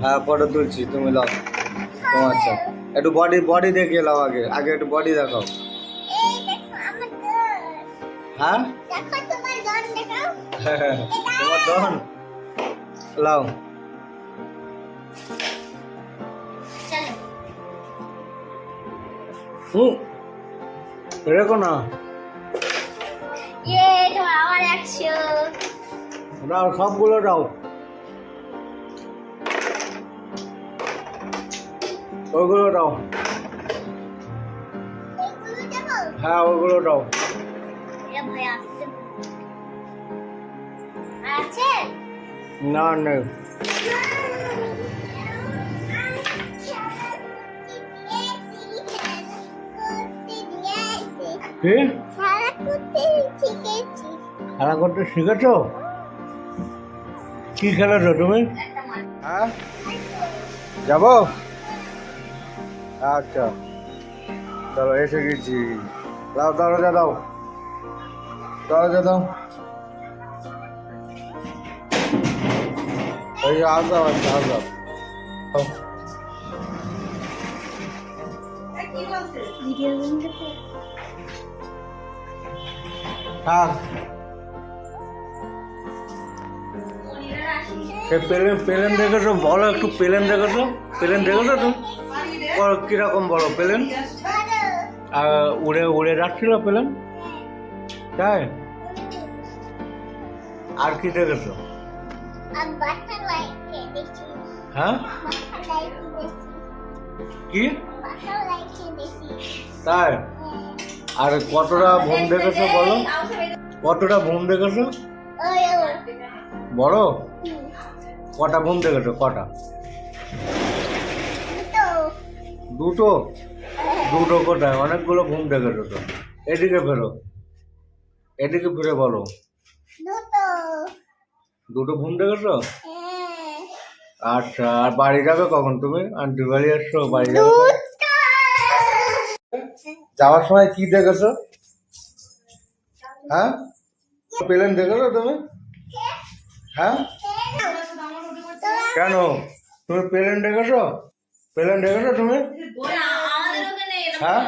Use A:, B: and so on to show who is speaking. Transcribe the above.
A: হ্যাঁ ফটো তুলছি তুমি লাও তোমার আচ্ছা। একটু বডি বডি দেখিয়ে লাও আগে। আগে একটু বডি দেখাও। হ্যাঁ? তোমার ডন লাও হুম রেখো না? সবগুলো দাও ওইগুলো দাও হ্যাঁ ওইগুলো দাও না নেই। কি? খেলা করতে শিখেছো? কি খেলেছো তুমি? হ্যাঁ? যাব? আচ্ছা। চলো এসে গেছি। দাও দরজা দাও। দরজা দাও। এই যে আসদাও আচ্ছা আসদাও
B: ভিডিও দেখতে
A: থাক সে পেলেন পেলেন দেখেছ? বলো একটু পেলেন দেখেছ? পেলেন দেখেছ তুমি কীরকম বলো পেলেন? আর উড়ে উড়ে যাচ্ছিল পেলেন? তাই? আর কি দেখেছ? হ্যাঁ? কি? তাই? আর কতটা ভূম দেখেছ বলো? কতটা ভূম দেখেছ? বড়? কটা ভূম দেখেছ? কটা? দুটো দুটো কোথায়? অনেকগুলো ঘুম দেখেছ তো এদিকে ফেরো। এদিকে ফিরে বলো।
B: দুটো।
A: দুটো ঘুম দেখেছ
B: হ্যাঁ।
A: আচ্ছা আর বাড়ি যাবে কখন তুমি? আন্টি বাড়ি আসছো বাড়ি যাবে যাওয়ার সময় কি দেখেছ? হ্যাঁ? প্লেন দেখেছ তুমি? হ্যাঁ? কেন? তুমি প্লেন দেখেছ? প্লেন দেখেছ তুমি? হ্যাঁ?